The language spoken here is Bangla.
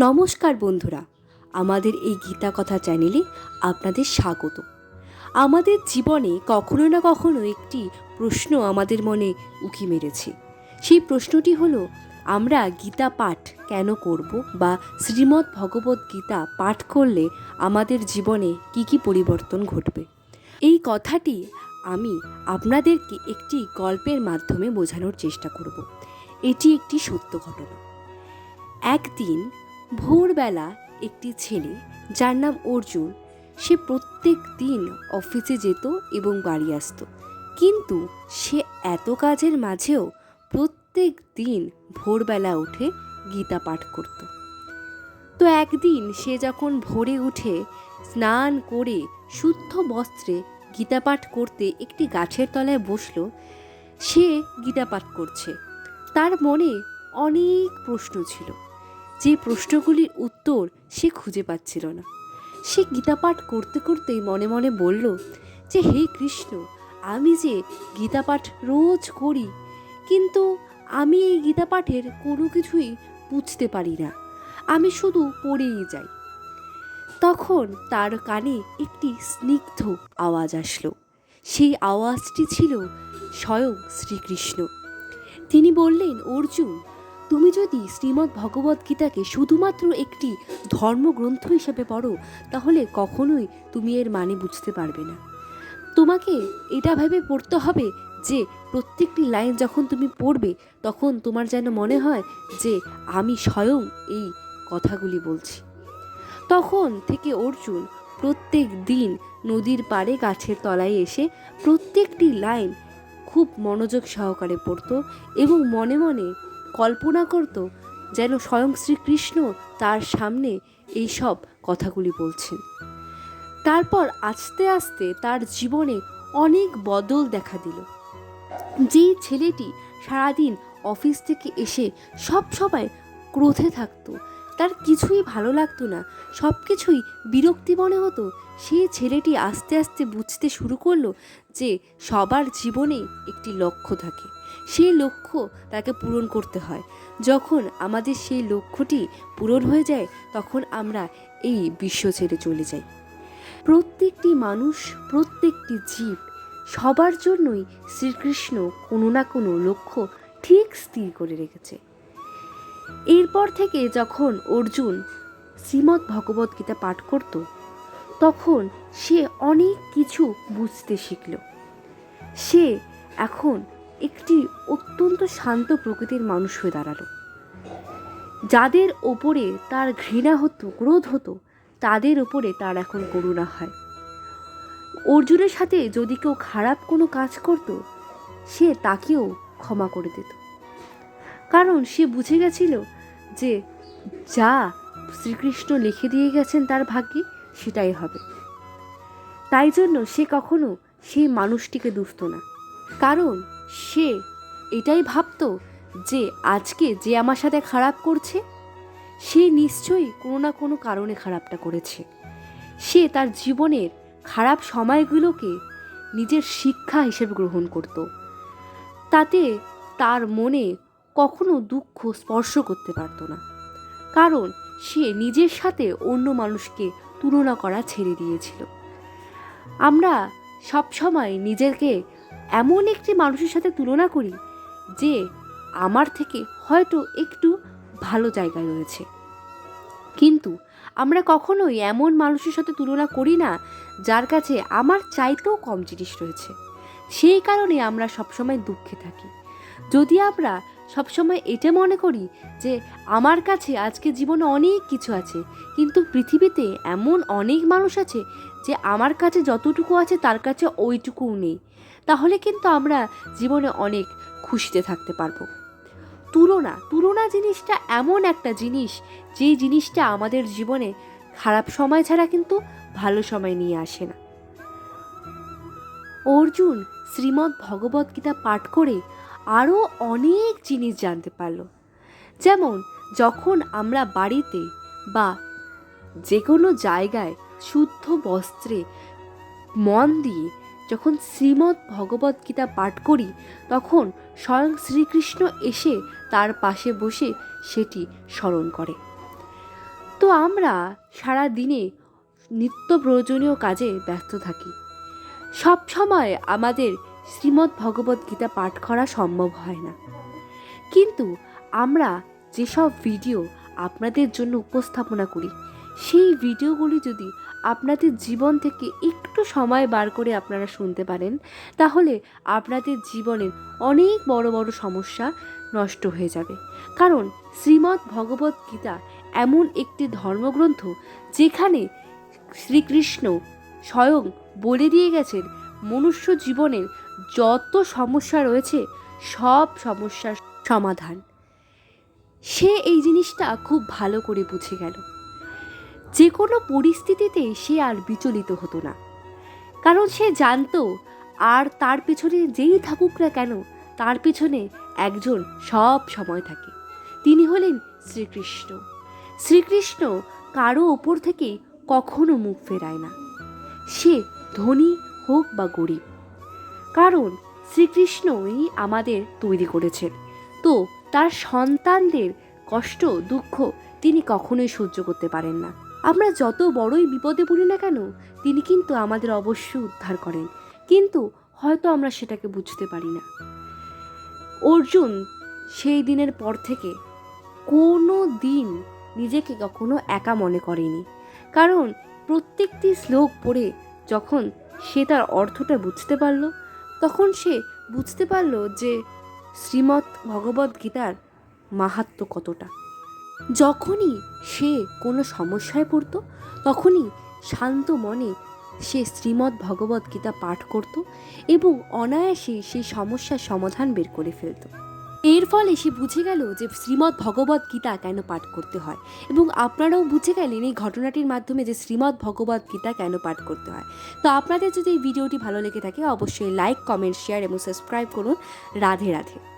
নমস্কার বন্ধুরা, আমাদের এই গীতা কথা চ্যানেলে আপনাদের স্বাগত। আমাদের জীবনে কখনো না কখনো একটি প্রশ্ন আমাদের মনে উকি মেরেছে। সেই প্রশ্নটি হলো, আমরা গীতা পাঠ কেন করব বা শ্রীমদ্ ভগবত গীতা পাঠ করলে আমাদের জীবনে কি কি পরিবর্তন ঘটবে? এই কথাটি আমি আপনাদেরকে একটি গল্পের মাধ্যমে বোঝানোর চেষ্টা করব। এটি একটি সত্য ঘটনা। একদিন ভোরবেলা একটি ছেলে যার নাম অর্জুন, সে প্রত্যেক দিন অফিসে যেত এবং বাড়ি আসতো। কিন্তু সে এত কাজের মাঝেও প্রত্যেক দিন ভোরবেলা উঠে গীতা পাঠ করত। তো একদিন সে যখন ভোরে উঠে স্নান করে শুদ্ধ বস্ত্রে গীতা পাঠ করতে একটি গাছের তলায় বসল, সে গীতা পাঠ করছে। তার মনে অনেক প্রশ্ন ছিল। যে প্রশ্নগুলির উত্তর সে খুঁজে পাচ্ছিল না। সে গীতা পাঠ করতে করতেই মনে মনে বলল, যে হে কৃষ্ণ, আমি যে গীতা পাঠ রোজ করি, কিন্তু আমি এই গীতা পাঠের কোনো কিছুই বুঝতে পারি না। আমি শুধু পড়েই যাই। তখন তার কানে একটি স্নিগ্ধ আওয়াজ আসলো। সেই আওয়াজটি ছিল স্বয়ং শ্রীকৃষ্ণ। তিনি বললেন, অর্জুন তুমি যদি শ্রীমদ্ ভগবত গীতাকে শুধুমাত্র একটি ধর্মগ্রন্থ হিসেবে পড়ো, তাহলে কখনোই তুমি এর মানে বুঝতে পারবে না। তোমাকে এটা ভেবে পড়তে হবে যে প্রত্যেকটি লাইন যখন তুমি পড়বে, তখন তোমার যেন মনে হয় যে আমি স্বয়ং এই কথাগুলি বলছি। তখন থেকে অর্জুন প্রত্যেক দিন নদীর পাড়ে গাছের তলায় এসে প্রত্যেকটি লাইন খুব মনোযোগ সহকারে পড়তো এবং মনে মনে কল্পনা করত যেন স্বয়ং শ্রীকৃষ্ণ তার সামনে এই সব কথাগুলি বলছেন। তারপর আস্তে আস্তে তার জীবনে অনেক বদল দেখা দিল। যেই ছেলেটি সারাদিন অফিস থেকে এসে সব সবাই ক্রোধে থাকতো তার কিছুই ভালো লাগতো না। সব কিছুই বিরক্তি মনে হতো। সেই ছেলেটি আস্তে আস্তে বুঝতে শুরু করল যে সবার জীবনে একটি লক্ষ্য থাকে। সেই লক্ষ্য তাকে পূরণ করতে হয়। যখন আমাদের সেই লক্ষ্যটি পূরণ হয়ে যায়, তখন আমরা এই বিশ্ব ছেড়ে চলে যাই। প্রত্যেকটি মানুষ, প্রত্যেকটি জীব সবার জন্যই শ্রীকৃষ্ণ কোনো না কোনো লক্ষ্য ঠিক স্থির করে রেখেছে। এরপর থেকে যখন অর্জুন শ্রীমদ্ ভগবত গীতা পাঠ করত, তখন সে অনেক কিছু বুঝতে শিখল। সে এখন একটি অত্যন্ত শান্ত প্রকৃতির মানুষ হয়ে দাঁড়াল। যাদের ওপরে তার ঘৃণা হতো, ক্রোধ হতো, তাদের ওপরে তার এখন করুণা হয়। অর্জুনের সাথে যদি কেউ খারাপ কোনো কাজ করত, সে তাকেও ক্ষমা করে দিত। কারণ সে বুঝে গেছিল যে যা শ্রীকৃষ্ণ লিখে দিয়ে গেছেন তার ভাগ্যে, সেটাই হবে। তাই জন্য সে কখনো সেই মানুষটিকে দুষত না। কারণ সে এটাই ভাবতো যে আজকে যে আমার সাথে খারাপ করছে, সে নিশ্চয়ই কোনো না কোনো কারণে খারাপটা করেছে। সে তার জীবনের খারাপ সময়গুলোকে নিজের শিক্ষা হিসেবে গ্রহণ করত। তাতে তার মনে কখনো দুঃখ স্পর্শ করতে পারতো না। কারণ সে নিজের সাথে অন্য মানুষকে তুলনা করা ছেড়ে দিয়েছিল। আমরা সবসময় নিজেকে এমন একটি মানুষের সাথে তুলনা করি যে আমার থেকে হয়তো একটু ভালো জায়গায় রয়েছে। কিন্তু আমরা কখনোই এমন মানুষের সাথে তুলনা করি না যার কাছে আমার চাইতেও কম জিনিস রয়েছে। সেই কারণে আমরা সবসময় দুঃখে থাকি। যদি আমরা সবসময় এটা মনে করি যে আমার কাছে আজকে জীবনে অনেক কিছু আছে, কিন্তু পৃথিবীতে এমন অনেক মানুষ আছে যে আমার কাছে যতটুকু আছে তার কাছে ওইটুকুও নেই। তাহলে কিন্তু আমরা জীবনে অনেক খুশিতে থাকতে পারব। তুলনা তুলনা জিনিসটা এমন একটা জিনিস যেই জিনিসটা আমাদের জীবনে খারাপ সময় ছাড়া কিন্তু ভালো সময় নিয়ে আসে না। অর্জুন শ্রীমদ্ ভগবদ্গীতা পাঠ করে আরও অনেক জিনিস জানতে পারল। যেমন, যখন আমরা বাড়িতে বা যে কোনো জায়গায় শুদ্ধ বস্ত্রে মন দিয়ে যখন শ্রীমদ্ ভগবত গীতা পাঠ করি, তখন স্বয়ং শ্রীকৃষ্ণ এসে তার পাশে বসে সেটি স্মরণ করে। তো আমরা সারা দিনে নিত্য প্রয়োজনীয় কাজে ব্যস্ত থাকি। সব সময় আমাদের শ্রীমদ্ ভগবদ্ গীতা পাঠ করা সম্ভব হয় না। কিন্তু আমরা যেসব ভিডিও আপনাদের জন্য উপস্থাপনা করি, সেই ভিডিওগুলি যদি আপনাদের জীবন থেকে একটু সময় বার করে আপনারা শুনতে পারেন, তাহলে আপনাদের জীবনের অনেক বড় বড় সমস্যা নষ্ট হয়ে যাবে। কারণ শ্রীমদ্ ভগবদ্ গীতা এমন একটি ধর্মগ্রন্থ যেখানে শ্রীকৃষ্ণ স্বয়ং বলে দিয়ে গেছেন, মনুষ্য জীবনের যত সমস্যা রয়েছে, সব সমস্যার সমাধান। সে এই জিনিসটা খুব ভালো করে বুঝে গেল। যে কোনো পরিস্থিতিতে সে আর বিচলিত হতো না। কারণ সে জানতো, আর তার পেছনে যেই থাকুক না কেন, তার পেছনে একজন সব সময় থাকে। তিনি হলেন শ্রীকৃষ্ণ। শ্রীকৃষ্ণ কারও ওপর থেকে কখনো মুখ ফেরায় না। সে ধনী হোক বা গরিব কারণ শ্রীকৃষ্ণই আমাদের তৈরি করেছেন। তো তার সন্তানদের কষ্ট, দুঃখ তিনি কখনোই সহ্য করতে পারেন না। আমরা যত বড়ই বিপদে পড়ি না কেন, তিনি কিন্তু আমাদের অবশ্যই উদ্ধার করেন। কিন্তু হয়তো আমরা সেটাকে বুঝতে পারি না। অর্জুন সেই দিনের পর থেকে কোনো দিন নিজেকে কখনো একা মনে করেনি। কারণ প্রত্যেকটি শ্লোক পড়ে যখন সে তার অর্থটা বুঝতে পারল তখন সে বুঝতে পারল যে শ্রীমৎ ভগবদ্ গীতার মাহাত্ম কতটা। যখনই সে কোনো সমস্যায় পড়ত, তখনই শান্ত মনে সে শ্রীমৎ ভগবদ্গীতা পাঠ করত এবং অনায়াসে সেই সমস্যার সমাধান বের করে ফেলত। এর ফলে সে বুঝে গেল যে শ্রীমদ্ ভগবত গীতা কেন পাঠ করতে হয়। এবং আপনারাও বুঝে গেলেন এই ঘটনাটির মাধ্যমে যে শ্রীমদ্ ভগবত গীতা কেন পাঠ করতে হয়। তো আপনাদের যদি এই ভিডিওটি ভালো লেগে থাকে, অবশ্যই লাইক কমেন্ট শেয়ার এবং সাবস্ক্রাইব করুন। রাধে রাধে।